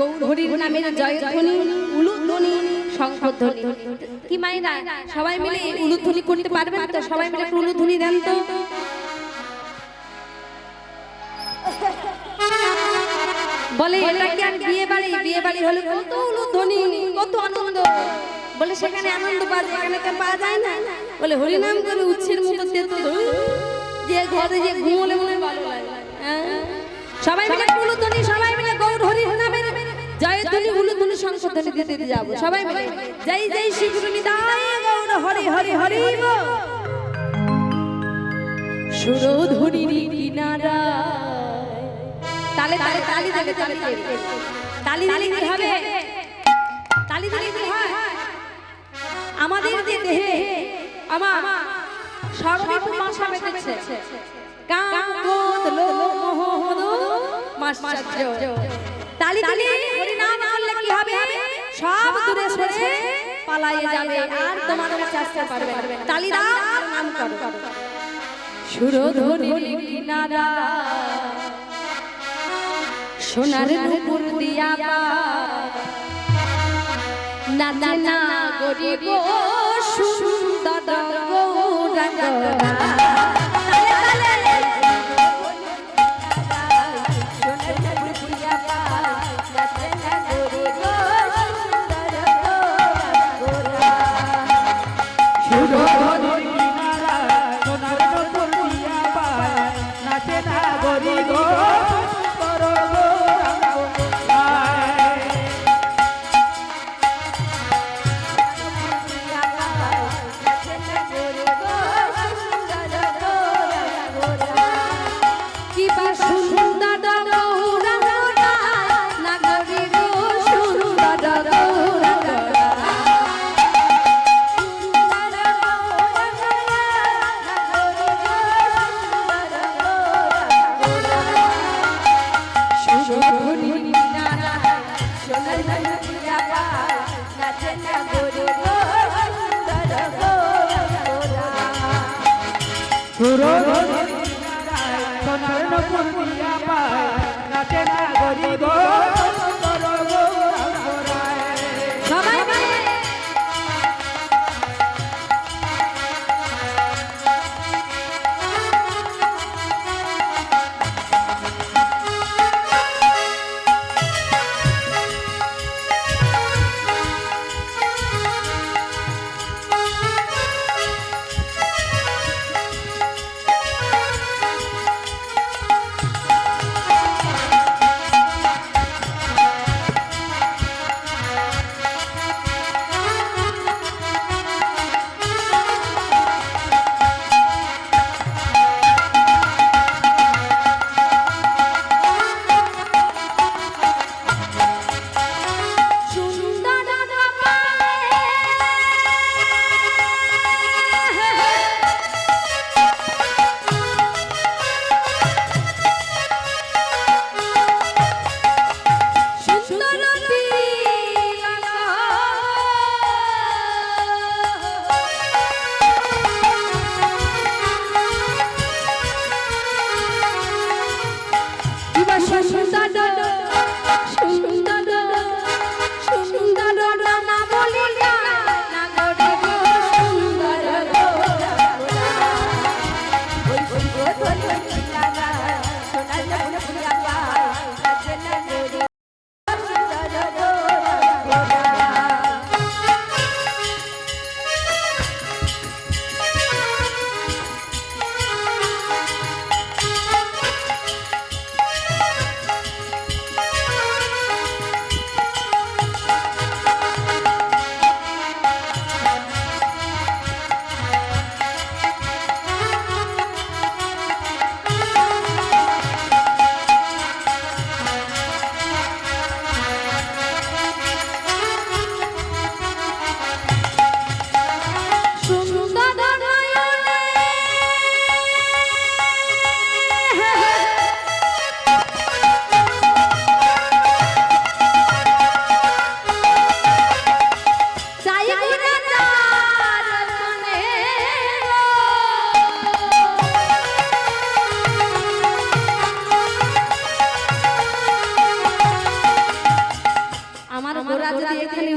গৌরহরির নামের জয়ধ্বনি উলুধ্বনি শঙ্খধ্বনি। কি মাইনা সবাই মিলে উলুধ্বনি করতে পারবেন তো? সবাই মিলে একটু উলুধ্বনি দেন তো? বলে এটা কি আর বিয়ে বাড়ি বিয়ে বাড়ি হলে কত উলুধ্বনি কত আনন্দ। বলে সেখানে আনন্দ পাওয়া যায় এখানে পাওয়া যায় না। বলে হরিনাম করে উচ্ছের মতো তেতো যে ঘরে যে ঘুমলে মনে ভালো লাগে। হ্যাঁ? সবাই মিলে সংশোধনী দিতে দিতে যাব। সবাই মিলে। জয় জয় গুরু গৌর হরি হরি হরি। সুরধুনির কিনারা তালে তালে তালি দেবে তালি দেবে। তালি দিলে কি হবে? তালি দিলে কি হয়? আমাদের যে দেহে আমার সর্বরিপু মাসা বেঁধেছে। কাম ক্রোধ লোভ মোহ মদ মাশ্চর্য। তালি হরি নাম সব দূরে সরে পালাইয়ে যাবে আর তোমার কাছে আসতে পারবে না। তালি দাও আর নাম করো। সুরধনির কিনারা। সোনার নুপুর দিয়া নাচে না গরিব সুন্দর ಗುರು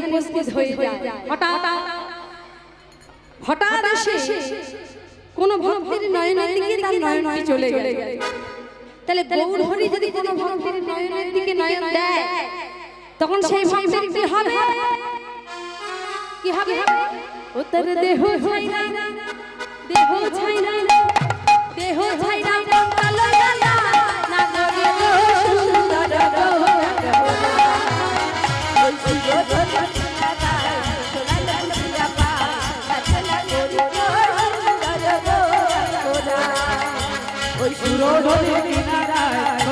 উপস্থিত হয়ে যায়। হঠাৎ হঠাৎ এসে কোন ভক্তির নয়নের দিকে তার নয়ন চলে গেল তাহলে গৌর হরি যদি কোন ভক্তির নয়নের দিকে নয়ন দেয় তখন সেই ভক্তির কি হবে কি হবে ও তার দেহ ছাইরা দেহ ছাইরা দেহ ছাইরা কালো কালা না গরে গো সুন্দর ওই সুন্দর ওই কিনারায়